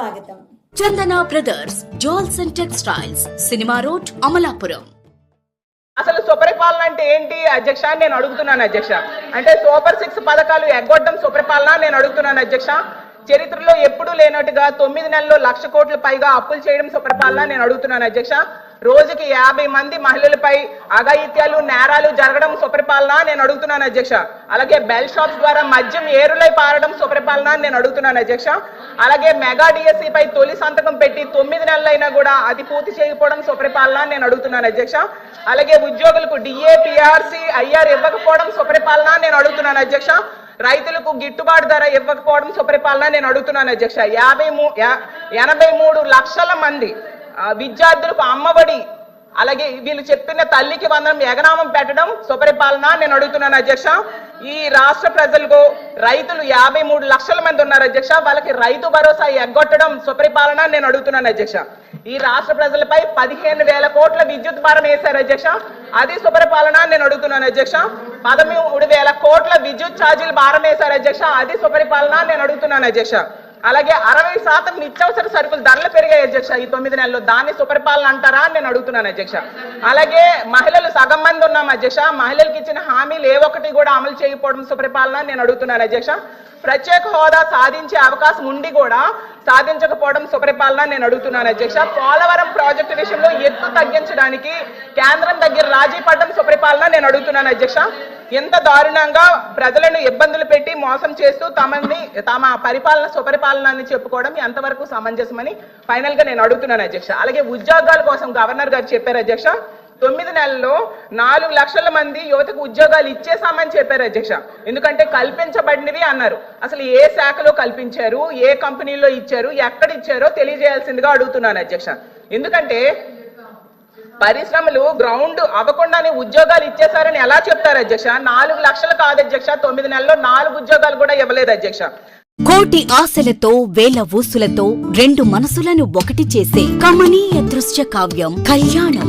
స్వాగతం. Chandana brothers jewels and textiles cinema road Amalapuram. అసలు సుపరిపాలన అంటే ఏంటి? అధ్యక్ష నేను అడుగుతున్నాను అధ్యక్ష. అంటే సూపర్ సిక్స్ పథకాలు ఎగ్గొట్టడం సుపరిపాలన? నేను అడుగుతున్నాను అధ్యక్ష. చరిత్రలో ఎప్పుడూ లేనట్టుగా తొమ్మిది నెలల్లో లక్ష కోట్ల పైగా అప్పులు చేయడం సుపరిపాలన నేను అడుగుతున్నాను అధ్యక్ష. రోజుకి యాభై మంది మహిళలపై అఘాయిత్యాలు నేరాలు జరగడం సుపరిపాలన నేను అడుగుతున్నాను అధ్యక్ష. అలాగే బెల్ షాప్స్ ద్వారా మద్యం ఏరులై పారడం సుపరిపాలన నేను అడుగుతున్నాను అధ్యక్ష. అలాగే మెగా డిఎస్సిపై తొలి సంతకం పెట్టి తొమ్మిది నెలలైనా కూడా అది పూర్తి చేయకపోవడం సుపరిపాలన నేను అడుగుతున్నాను అధ్యక్ష. అలాగే ఉద్యోగులకు డిఏ పిఆర్సి ఐఆర్ ఇవ్వకపోవడం సుపరిపాలన నేను అడుగుతున్నాను అధ్యక్ష. రైతులకు గిట్టుబాటు ధర ఇవ్వకపోవడం సుపరిపాలన నేను అడుగుతున్నాను అధ్యక్ష. యాభై మూ యా- ఎనభై మూడు లక్షల మంది విద్యార్థులకు అమ్మఒడి అలాగే వీళ్ళు చెప్పిన తల్లికి వందనం ఎగనామం పెట్టడం సుపరిపాలన నేను అడుగుతున్నాను అధ్యక్ష. ఈ రాష్ట్ర ప్రజలకు రైతులు యాభై మూడు లక్షల మంది ఉన్నారు అధ్యక్ష. వాళ్ళకి రైతు భరోసా ఎగ్గొట్టడం సుపరిపాలన నేను అడుగుతున్నాను అధ్యక్ష. ఈ రాష్ట్ర ప్రజలపై పదిహేను వేల కోట్ల విద్యుత్ భారం వేశారు అధ్యక్ష. అది సుపరిపాలన నేను అడుగుతున్నాను అధ్యక్ష. పదమూడు వేల కోట్ల విద్యుత్ ఛార్జీలు భారం వేశారు అధ్యక్ష. అది సుపరిపాలన నేను అడుగుతున్నాను అధ్యక్ష. అలాగే అరవై శాతం నిత్యావసర సరుకులు ధరలు పెరిగాయి అధ్యక్ష. ఈ తొమ్మిది నెలలు దాన్ని సుపరిపాలన అంటారా అని నేను అడుగుతున్నాను అధ్యక్ష. అలాగే మహిళలు సగం మంది ఉన్నాం అధ్యక్ష. మహిళలకు ఇచ్చిన హామీలు ఏ ఒక్కటి కూడా అమలు చేయకపోవడం సుపరిపాలన నేను అడుగుతున్నాను అధ్యక్ష. ప్రత్యేక హోదా సాధించే అవకాశం ఉండి కూడా సాధించకపోవడం సుపరిపాలన నేను అడుగుతున్నాను అధ్యక్ష. పోలవరం ప్రాజెక్టు విషయంలో ఎత్తు తగ్గించడానికి కేంద్రం దగ్గర రాజీ పడడం సుపరిపాలన నేను అడుగుతున్నాను అధ్యక్ష. ఎంత దారుణంగా ప్రజలను ఇబ్బందులు పెట్టి మోసం చేస్తూ తమని తమ పరిపాలన సుపరిపాలన అని చెప్పుకోవడం ఎంతవరకు సమంజసమని ఫైనల్గా నేను అడుగుతున్నాను అధ్యక్ష. అలాగే ఉద్యోగాల కోసం గవర్నర్ గారు చెప్పారు అధ్యక్ష. తొమ్మిది నెలల్లో నాలుగు లక్షల మంది యువతకు ఉద్యోగాలు ఇచ్చేసామని చెప్పారు అధ్యక్ష. ఎందుకంటే కల్పించబడినవి అన్నారు. అసలు ఏ శాఖలో కల్పించారు? ఏ కంపెనీలో ఇచ్చారు? ఎక్కడ ఇచ్చారో తెలియజేయాల్సిందిగా అడుగుతున్నాను అధ్యక్ష. ఎందుకంటే పరిశ్రమలు గ్రౌండ్ అవ్వకుండానే ఉద్యోగాలు ఇచ్చేశారని ఎలా చెప్తారు అధ్యక్ష? నాలుగు లక్షలు కాదు అధ్యక్ష తొమ్మిది నెలల్లో నాలుగు ఉద్యోగాలు కూడా ఇవ్వలేదు అధ్యక్ష. కోటి ఆశలతో వేల ఊసులతో రెండు మనసులను ఒకటి చేసే కమనీయ దృశ్య కావ్యం కళ్యాణం.